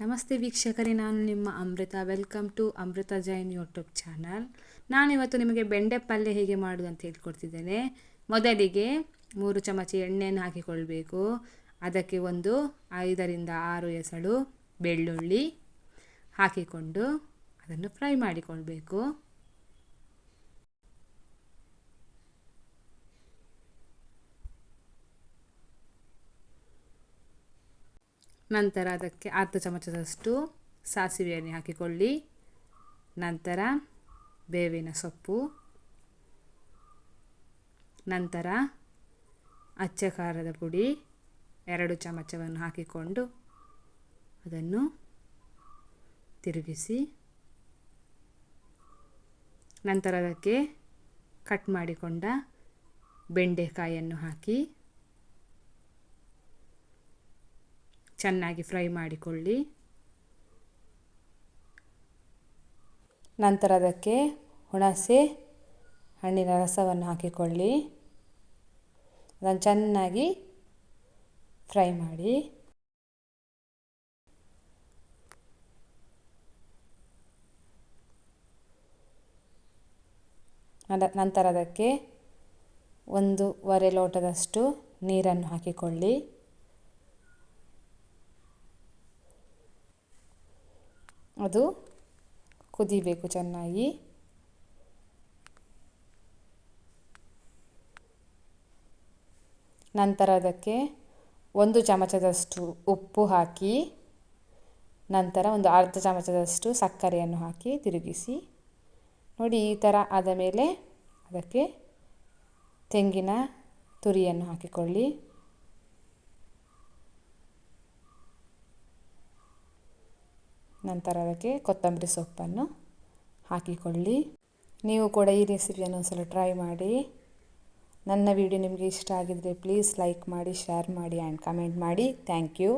ನಮಸ್ತೆ ವೀಕ್ಷಕರೇ, ನಾನು ನಿಮ್ಮ Amrita. Welcome to Amrita Jain YouTube channel ನಾನಿವತ್ತು ನಿಮಗೆ ಬೆಂಡೆ ಪಲ್ಯ ಹೇಗೆ ಮಾಡೋದು ಅಂತ ಹೇಳ್ಕೊಡ್ತಿದ್ದೇನೆ. ಮೊದಲಿಗೆ ಮೂರು ಚಮಚ ಎಣ್ಣೆಯನ್ನು ಹಾಕಿಕೊಳ್ಬೇಕು. ಅದಕ್ಕೆ ಒಂದು ಐದರಿಂದ ಆರು ಎಸಳು ಬೆಳ್ಳುಳ್ಳಿ ಹಾಕಿಕೊಂಡು ಅದನ್ನು ಫ್ರೈ ಮಾಡಿಕೊಳ್ಬೇಕು. ನಂತರ ಅದಕ್ಕೆ ಅರ್ಧ ಚಮಚದಷ್ಟು ಸಾಸಿವೆಯನ್ನು ಹಾಕಿಕೊಳ್ಳಿ. ನಂತರ ಬೇವಿನ ಸೊಪ್ಪು. ನಂತರ ಅಚ್ಚ ಖಾರದ ಪುಡಿ. ಎರಡು ಚಮಚವನ್ನು ಹಾಕಿಕೊಂಡು ಅದನ್ನು ತಿರುಗಿಸಿ. ನಂತರ ಅದಕ್ಕೆ ಕಟ್ ಮಾಡಿಕೊಂಡ ಬೆಂಡೆಕಾಯಿಯನ್ನು ಹಾಕಿ. ಚೆನ್ನಾಗಿ ಫ್ರೈ ಮಾಡಿಕೊಳ್ಳಿ. ನಂತರ ಅದಕ್ಕೆ ಹುಣಸೆ ಹಣ್ಣಿನ ರಸವನ್ನು ಹಾಕಿಕೊಳ್ಳಿ. ಅದನ್ನು ಚೆನ್ನಾಗಿ ಫ್ರೈ ಮಾಡಿ. ನಂತರ ಅದಕ್ಕೆ ಒಂದೂವರೆ ಲೋಟದಷ್ಟು ನೀರನ್ನು ಹಾಕಿಕೊಳ್ಳಿ. ಅದು ಕುದಿಬೇಕು ಚೆನ್ನಾಗಿ. ನಂತರ ಅದಕ್ಕೆ ಒಂದು ಚಮಚದಷ್ಟು ಉಪ್ಪು ಹಾಕಿ, ನಂತರ ಒಂದು ಅರ್ಧ ಚಮಚದಷ್ಟು ಸಕ್ಕರೆಯನ್ನು ಹಾಕಿ ತಿರುಗಿಸಿ. ನೋಡಿ, ಈ ಥರ ಆದ ಮೇಲೆ ಅದಕ್ಕೆ ತೆಂಗಿನ ತುರಿಯನ್ನು ಹಾಕಿಕೊಳ್ಳಿ. ನಂತರ ಅದಕ್ಕೆ ಕೊತ್ತಂಬರಿ ಸೊಪ್ಪನ್ನು ಹಾಕಿಕೊಳ್ಳಿ. ನೀವು ಕೂಡ ಈ ರೆಸಿಪಿಯನ್ನು ಒಂದ್ಸಲ ಟ್ರೈ ಮಾಡಿ. ನನ್ನ ವಿಡಿಯೋ ನಿಮಗೆ ಇಷ್ಟ ಆಗಿದ್ದರೆ ಪ್ಲೀಸ್ ಲೈಕ್ ಮಾಡಿ ಶೇರ್ ಮಾಡಿ ಆ್ಯಂಡ್ ಕಮೆಂಟ್ ಮಾಡಿ. Thank you